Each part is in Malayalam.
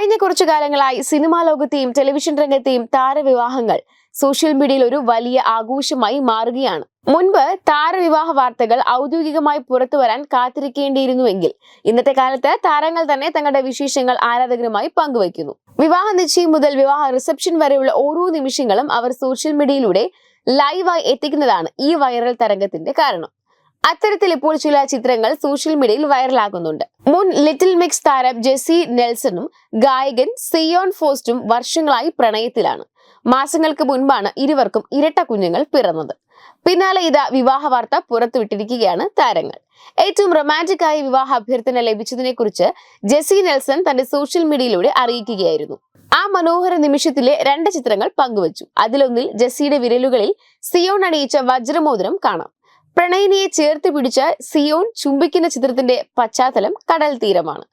കഴിഞ്ഞ കുറച്ചു കാലങ്ങളായി സിനിമാ ലോകത്തെയും ടെലിവിഷൻ രംഗത്തെയും താരവിവാഹങ്ങൾ സോഷ്യൽ മീഡിയയിൽ ഒരു വലിയ ആഘോഷമായി മാറുകയാണ്. മുൻപ് താരവിവാഹ വാർത്തകൾ ഔദ്യോഗികമായി പുറത്തു വരാൻ കാത്തിരിക്കേണ്ടിയിരുന്നുവെങ്കിൽ ഇന്നത്തെ കാലത്ത് താരങ്ങൾ തന്നെ തങ്ങളുടെ വിശേഷങ്ങൾ ആരാധകരുമായി പങ്കുവയ്ക്കുന്നു. വിവാഹ നിശ്ചയം മുതൽ വിവാഹ റിസപ്ഷൻ വരെയുള്ള ഓരോ നിമിഷങ്ങളും അവർ സോഷ്യൽ മീഡിയയിലൂടെ ലൈവായി എത്തിക്കുന്നതാണ് ഈ വൈറൽ തരംഗത്തിന്റെ കാരണം. അത്തരത്തിൽ ഇപ്പോൾ ചില ചിത്രങ്ങൾ സോഷ്യൽ മീഡിയയിൽ വൈറലാകുന്നുണ്ട്. മുൻ ലിറ്റിൽ മിക്സ് താരം ജെസി നെൽസണും ഗായകൻ സിയോൺ ഫോസ്റ്റും വർഷങ്ങളായി പ്രണയത്തിലാണ്. മാസങ്ങൾക്ക് മുൻപാണ് ഇരുവർക്കും ഇരട്ട കുഞ്ഞുങ്ങൾ പിറന്നത്. പിന്നാലെ ഇതാ വിവാഹ വാർത്ത പുറത്തുവിട്ടിരിക്കുകയാണ് താരങ്ങൾ. ഏറ്റവും റൊമാന്റിക് ആയ വിവാഹ അഭ്യർത്ഥന ലഭിച്ചതിനെ കുറിച്ച് ജെസി നെൽസൺ തന്റെ സോഷ്യൽ മീഡിയയിലൂടെ അറിയിക്കുകയായിരുന്നു. ആ മനോഹര നിമിഷത്തിലെ രണ്ട് ചിത്രങ്ങൾ പങ്കുവച്ചു. അതിലൊന്നിൽ ജെസ്സിയുടെ വിരലുകളിൽ സിയോൺ അണിയിച്ച വജ്രമോതിരം കാണാം. പ്രണയിനിയെ ചേർത്ത് പിടിച്ച സിയോൺ ചുംബിക്കുന്ന ചിത്രത്തിന്റെ പശ്ചാത്തലം കടൽ തീരമാണ്.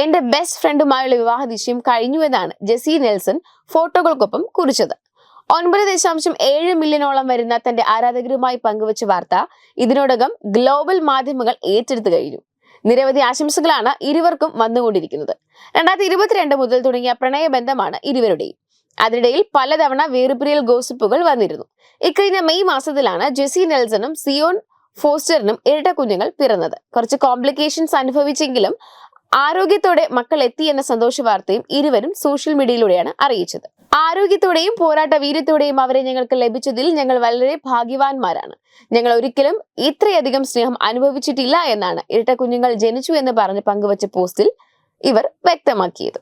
എന്റെ ബെസ്റ്റ് ഫ്രണ്ടുമായുള്ള വിവാഹ നിശ്ചയം കഴിഞ്ഞുവെന്നാണ് ജെസി നെൽസൺ ഫോട്ടോകൾക്കൊപ്പം കുറിച്ചത്. ഒൻപത് ദശാംശം ഏഴ് മില്യണോളം വരുന്ന തന്റെ ആരാധകരുമായി പങ്കുവച്ച വാർത്ത ഇതിനോടകം ഗ്ലോബൽ മാധ്യമങ്ങൾ ഏറ്റെടുത്തു കഴിഞ്ഞു. നിരവധി ആശംസകളാണ് ഇരുവർക്കും വന്നുകൊണ്ടിരിക്കുന്നത്. രണ്ടായിരത്തി ഇരുപത്തിരണ്ട് മുതൽ തുടങ്ങിയ പ്രണയബന്ധമാണ് ഇരുവരുടെയും. അതിനിടയിൽ പലതവണ വേർപിരിയൽ ഗോസിപ്പുകൾ വന്നിരുന്നു. ഇക്കഴിഞ്ഞ മെയ് മാസത്തിലാണ് ജെസി നെൽസണും സിയോൺ ഫോസ്റ്ററിനും ഇരട്ട കുഞ്ഞുങ്ങൾ പിറന്നത്. കുറച്ച് കോംപ്ലിക്കേഷൻസ് അനുഭവിച്ചെങ്കിലും ആരോഗ്യത്തോടെ മക്കൾ എത്തി എന്ന സന്തോഷ വാർത്തയും ഇരുവരും സോഷ്യൽ മീഡിയയിലൂടെയാണ് അറിയിച്ചത്. ആരോഗ്യത്തോടെയും പോരാട്ട വീര്യത്തോടെയും അവരെ ഞങ്ങൾക്ക് ലഭിച്ചതിൽ ഞങ്ങൾ വളരെ ഭാഗ്യവാന്മാരാണ്. ഞങ്ങൾ ഒരിക്കലും ഇത്രയധികം സ്നേഹം അനുഭവിച്ചിട്ടില്ല എന്നാണ് ഇരട്ട കുഞ്ഞുങ്ങൾ ജനിച്ചു എന്ന് പറഞ്ഞ് പങ്കുവച്ച പോസ്റ്റിൽ ഇവർ വ്യക്തമാക്കിയത്.